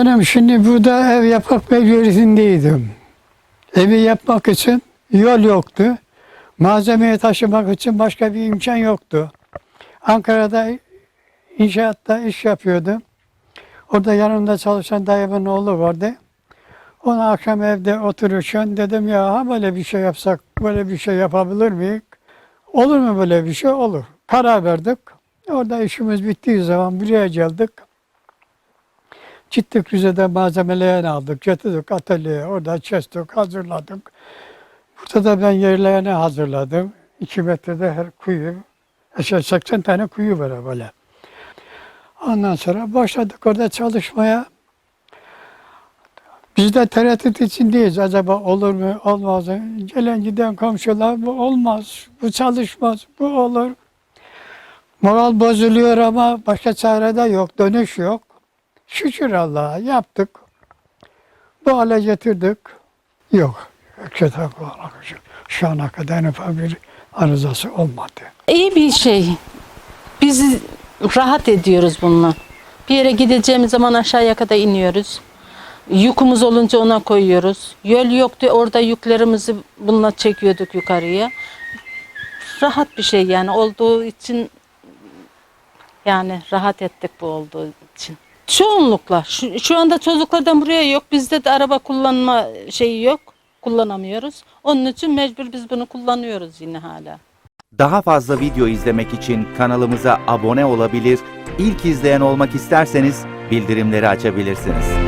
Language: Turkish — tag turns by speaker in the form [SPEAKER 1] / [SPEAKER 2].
[SPEAKER 1] Efendim şimdi burada ev yapmak mecburiyetindeydim. Evi yapmak için yol yoktu. Malzemeyi taşımak için başka bir imkan yoktu. Ankara'da inşaatta iş yapıyordum. Orada yanımda çalışan dayımın oğlu vardı. Onu akşam evde otururken dedim ya ha böyle bir şey yapsak, böyle bir şey yapabilir miyiz? Olur mu böyle bir şey? Olur. Karar verdik. Orada işimiz bittiği zaman buraya geldik. Gittik Rize'de malzemelerini aldık, getirdik atölyeye, orada kestik, hazırladık. Burada da ben yerlerini hazırladım. 2 metrede her kuyu, şey 80 tane kuyu var böyle. Ondan sonra başladık orada çalışmaya. Biz de tereddüt içindeyiz. Acaba olur mu, olmaz mı? Gelen giden komşular bu olmaz, bu çalışmaz, bu olur. Moral bozuluyor ama başka çare de yok, dönüş yok. Şükür Allah'a yaptık. Bu hale getirdik. Yok. Kitap olarak şu- ana kadar ufak bir arızası olmadı.
[SPEAKER 2] İyi bir şey. Biz rahat ediyoruz bununla. Bir yere gideceğimiz zaman aşağıya kadar iniyoruz. Yükümüz olunca ona koyuyoruz. Yol yoktu orada yüklerimizi bununla çekiyorduk yukarıya. Rahat bir şey yani olduğu için yani rahat ettik bu olduğu için. Çoğunlukla şu, şu anda çocuklardan buraya yok. Bizde de araba kullanma şeyi yok. Kullanamıyoruz. Onun için mecbur biz bunu kullanıyoruz yine hala.
[SPEAKER 3] Daha fazla video izlemek için kanalımıza abone olabilir, ilk izleyen olmak isterseniz bildirimleri açabilirsiniz.